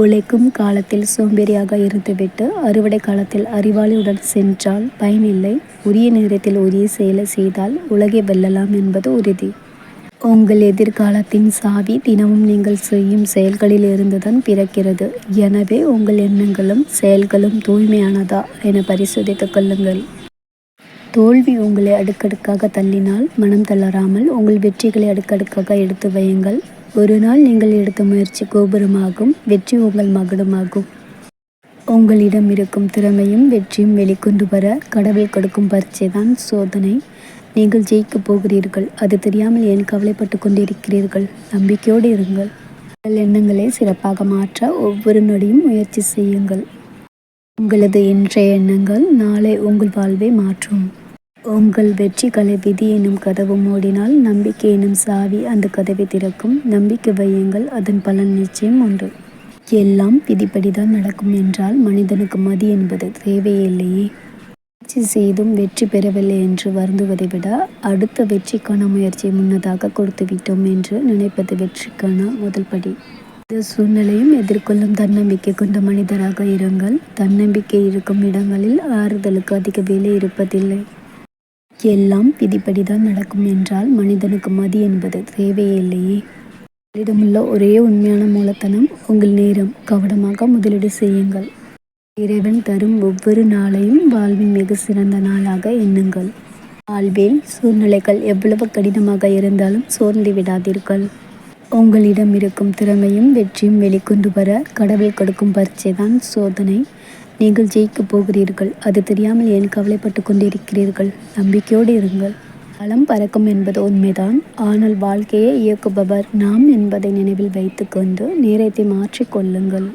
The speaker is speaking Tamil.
உழைக்கும் காலத்தில் சோம்பேறியாக இருந்துவிட்டு அறுவடை காலத்தில் அறிவாளியுடன் சென்றால் பயனில்லை. உரிய நேரத்தில் உரிய செயலை செய்தால் உலகை வெல்லலாம் என்பது உறுதி. உங்கள் எதிர்காலத்தின் சாவி தினமும் நீங்கள் செய்யும் செயல்களிலிருந்துதான் பிறக்கிறது. எனவே உங்கள் எண்ணங்களும் செயல்களும் தூய்மையானதா என பரிசோதித்துக் கொள்ளுங்கள். தோல்வி உங்களை அடுக்கடுக்காக தள்ளினால் மனம் தளராமல் உங்கள் வெற்றிகளை அடுக்கடுக்காக எடுத்து வையுங்கள். ஒரு நாள் நீங்கள் எடுத்த முயற்சி கோபுரமாகும் வெற்றி உங்கள் மகுடமாகும். உங்களிடம் இருக்கும் திறமையும் வெற்றியும் வெளிக்கொண்டு வர கடவுள் கொடுக்கும் பரீட்சைதான் சோதனை. நீங்கள் ஜெயிக்கப் போகிறீர்கள் அது தெரியாமல் ஏன் கவலைப்பட்டு கொண்டிருக்கிறீர்கள். நம்பிக்கையோடு இருங்கள். உங்கள் எண்ணங்களை சிறப்பாக மாற்ற ஒவ்வொரு நொடியும் முயற்சி செய்யுங்கள். உங்களது இன்றைய எண்ணங்கள் நாளை உங்கள் வாழ்வை மாற்றும். உங்கள் வெற்றிகளை விதி எனும் கதவு மூடினால் நம்பிக்கை எனும் சாவி அந்த கதவை திறக்கும். நம்பிக்கை வையுங்கள் அதன் பலன் நிச்சயம் உண்டு. எல்லாம் விதிப்படிதான் நடக்கும் என்றால் மனிதனுக்கு மதி என்பது தேவையில்லையே முயற்சி செய்தும் வெற்றி பெறவில்லை என்று வருந்துவதை விட அடுத்த வெற்றிக்கான முயற்சியை முன்னதாக கொடுத்துவிட்டோம் என்று நினைப்பது வெற்றிக்கான முதல் படி. எந்த சூழ்நிலையும் எதிர்கொள்ளும் தன்னம்பிக்கை கொண்ட மனிதராக இருங்கள். தன்னம்பிக்கை இருக்கும் இடங்களில் ஆறுதலுக்கு அதிக வேலை இருப்பதில்லை. எல்லாம் விதிப்படிதான் நடக்கும் என்றால் மனிதனுக்கு மதி என்பது தேவையே இல்லையே. உங்களிடமுள்ள ஒரே உண்மையான மூலத்தனம் உங்கள் நேரம். கவனமாக முதலீடு செய்யுங்கள். இறைவன் தரும் ஒவ்வொரு நாளையும் வாழ்வின் மிக சிறந்த நாளாக எண்ணுங்கள். வாழ்வில் சூழ்நிலைகள் எவ்வளவு கடினமாக இருந்தாலும் சோர்ந்து விடாதீர்கள். உங்களிடம் இருக்கும் திறமையும் வெற்றியும் வெளிக்கொண்டு வர கடவுள் கொடுக்கும் பரீட்சைதான் சோதனை. நீங்கள் ஜெயிக்கப் போகிறீர்கள் அது தெரியாமல் ஏன் கவலைப்பட்டு கொண்டிருக்கிறீர்கள். நம்பிக்கையோடு இருங்கள். பலம் பறக்கும் என்பது உண்மைதான். ஆனால் வாழ்க்கையை இயக்குபவர் நாம் என்பதை நினைவில் வைத்துக்கொண்டு நேரத்தை மாற்றிக்கொள்ளுங்கள்